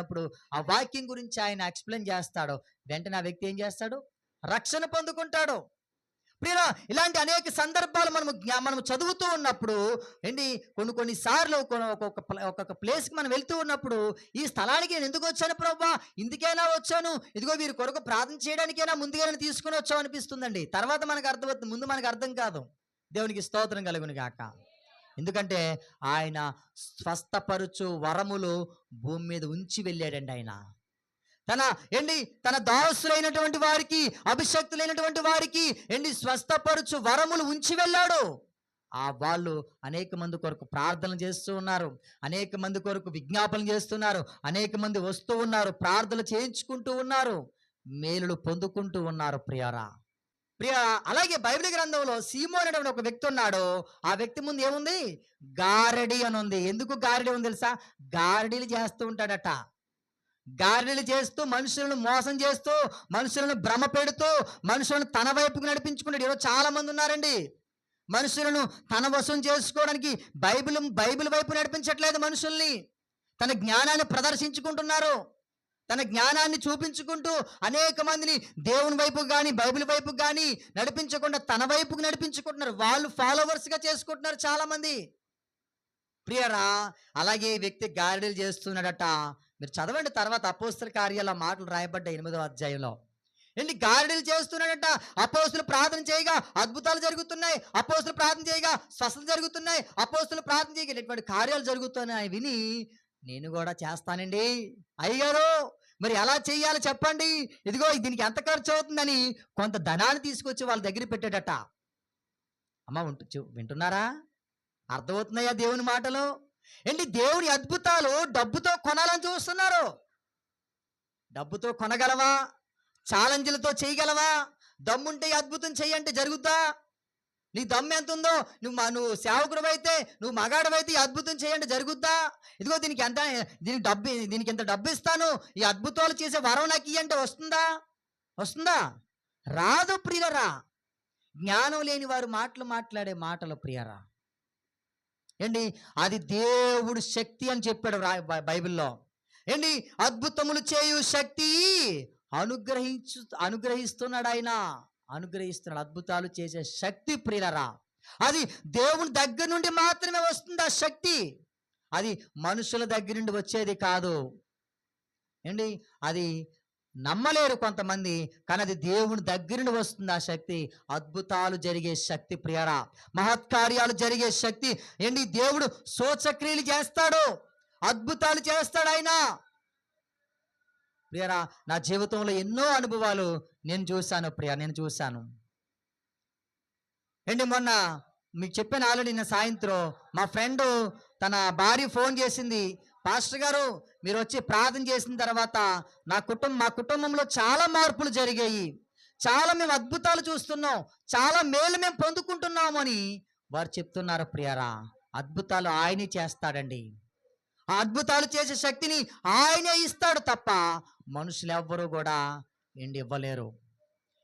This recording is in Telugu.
అప్పుడు ఆ వాక్యం గురించి ఆయన ఎక్స్ప్లెయిన్ చేస్తాడు. వెంటనే ఆ వ్యక్తి ఏం చేస్తాడు? రక్షణ పొందుకుంటాడు. ప్రియురా ఇలాంటి అనేక సందర్భాలు మనము మనం చదువుతూ ఉన్నప్పుడు ఏంటి? కొన్ని కొన్ని సార్లు ఒక్కొక్క ఒక్కొక్క ప్లేస్కి మనం వెళ్తూ ఉన్నప్పుడు ఈ స్థలానికి నేను ఎందుకు వచ్చాను ప్రభా? ఇందుకైనా వచ్చాను. ఇదిగో వీరి కొరకు ప్రార్థన చేయడానికైనా ముందుగానే తీసుకుని వచ్చావు అనిపిస్తుందండి. తర్వాత మనకు అర్థమవుతుంది. ముందు మనకు అర్థం కాదు. దేవునికి స్తోత్రం కలుగును గాక. ఎందుకంటే ఆయన స్వస్థపరుచు వరములు భూమి మీద ఉంచి వెళ్ళాడండి ఆయన. తన ఏంటి తన దాసులైనటువంటి వారికి అభిషక్తులైనటువంటి వారికి ఏంటి స్వస్థపరుచు వరములు ఉంచి వెళ్ళాడు. ఆ వాళ్ళు అనేక మంది కొరకు ప్రార్థనలు చేస్తూ ఉన్నారు అనేక మంది కొరకు విజ్ఞాపనలు చేస్తున్నారు అనేక మంది వస్తూ ఉన్నారు ప్రార్థనలు చేయించుకుంటూ ఉన్నారు మేలులు పొందుకుంటూ ఉన్నారు ప్రియారా. ప్రియ అలాగే బైబిల్ గ్రంథంలో సీమో అనేటువంటి ఒక వ్యక్తి ఉన్నాడు. ఆ వ్యక్తి ముందు ఏముంది? గారడి అని ఉంది. ఎందుకు గారడి ఉంది తెలుసా? గారడీలు చేస్తూ ఉంటాడట. గారడీలు చేస్తూ మనుషులను మోసం చేస్తూ మనుషులను భ్రమ పెడుతూ మనుషులను తన వైపుకు నడిపించుకున్నాడు ఈరోజు చాలా మంది ఉన్నారండి. మనుషులను తన వశం చేసుకోవడానికి బైబిల్ బైబిల్ వైపు నడిపించట్లేదు మనుషుల్ని. తన జ్ఞానాన్ని ప్రదర్శించుకుంటున్నారు. తన జ్ఞానాన్ని చూపించుకుంటూ అనేక మందిని దేవుని వైపు కానీ బైబిల్ వైపు కానీ నడిపించకుండా తన వైపుకు నడిపించుకుంటున్నారు. వాళ్ళు ఫాలోవర్స్గా చేసుకుంటున్నారు చాలామంది. ప్రియరా అలాగే ఈ వ్యక్తి గారిడీలు చేస్తున్నాడట. మీరు చదవండి తర్వాత అపోస్తుల కార్యాల మాటలు రాయబడ్డ ఎనిమిదో అధ్యాయంలో. ఏంటి? గారిడీలు చేస్తున్నాడట. అపోస్తులు ప్రార్థన చేయగా అద్భుతాలు జరుగుతున్నాయి. అపోస్తులు ప్రార్థన చేయగా స్వస్థత జరుగుతున్నాయి. అపోస్తులు ప్రార్థన చేయగా ఇటువంటి కార్యాలు జరుగుతున్నాయి. విని నేను కూడా చేస్తానండి. అయ్యారు మరి ఎలా చేయాలో చెప్పండి. ఇదిగో దీనికి ఎంత ఖర్చు అవుతుందని కొంత ధనాన్ని తీసుకొచ్చి వాళ్ళ దగ్గర పెట్టాడట. అమ్మ ఉంటు చూ- వింటున్నారా? అర్థమవుతున్నాయా దేవుని మాటలు? ఏంటి దేవుని అద్భుతాలు డబ్బుతో కొనాలని చూస్తున్నారు. డబ్బుతో కొనగలవా? ఛాలెంజ్లతో చేయగలవా? దమ్ముంటే అద్భుతం చెయ్యంటే జరుగుతా నీ దమ్ము ఎంత ఉందో నువ్వు మా- నువ్వు సేవకుడు అయితే నువ్వు మగాడు అయితే ఈ అద్భుతం చేయండి జరుగుద్దా? ఇదిగో దీనికి ఎంత దీనికి డబ్బు దీనికి ఎంత డబ్బు ఇస్తాను. ఈ అద్భుతాలు చేసే వరం నాకు ఇయ్యంటే వస్తుందా? వస్తుందా? రాదు ప్రియరా. జ్ఞానం లేని వారు మాటలు మాట్లాడే మాటలు ప్రియరా. ఏంటి? అది దేవుడు శక్తి అని చెప్పాడు రా- బైబిల్లో. ఏంటి? అద్భుతములు చేయు శక్తి అనుగ్రహించు అనుగ్రహిస్తున్నాడు ఆయన. అనుగ్రహిస్తున్నాడు అద్భుతాలు చేసే శక్తి ప్రియులరా. అది దేవుని దగ్గర నుండి మాత్రమే వస్తుంది ఆ శక్తి? అది మనుషుల దగ్గర నుండి వచ్చేది కాదు. ఏంటి? అది నమ్మలేరు కొంతమంది కానీ అది దేవుని దగ్గర నుండి వస్తుంది ఆ శక్తి? అద్భుతాలు జరిగే శక్తి ప్రియరా మహత్కార్యాలు జరిగే శక్తి. ఏంటి? దేవుడు సూచక్రియలు చేస్తాడు. అద్భుతాలు చేస్తాడు ఆయన. ప్రియరా నా జీవితంలో ఎన్నో అనుభవాలు నేను చూశాను ప్రియ నేను చూశాను. ఏంటి మొన్న మీకు చెప్పాను ఆల్రెడీ నిన్న సాయంత్రం మా ఫ్రెండ్ తన భార్య ఫోన్ చేసింది పాస్టర్ గారు మీరు వచ్చి ప్రార్థన చేసిన తర్వాత నా కుటుంబం మా కుటుంబంలో చాలా మార్పులు జరిగాయి. చాలా మేము అద్భుతాలు చూస్తున్నాం. చాలా మేలు మేము పొందుకుంటున్నాము అని వారు చెప్తున్నారు ప్రియరా. అద్భుతాలు ఆయనే చేస్తాడండి. ఆ అద్భుతాలు చేసే శక్తిని ఆయనే ఇస్తాడు తప్ప మనుషులు ఎవ్వరూ కూడా ఏంటి ఇవ్వలేరు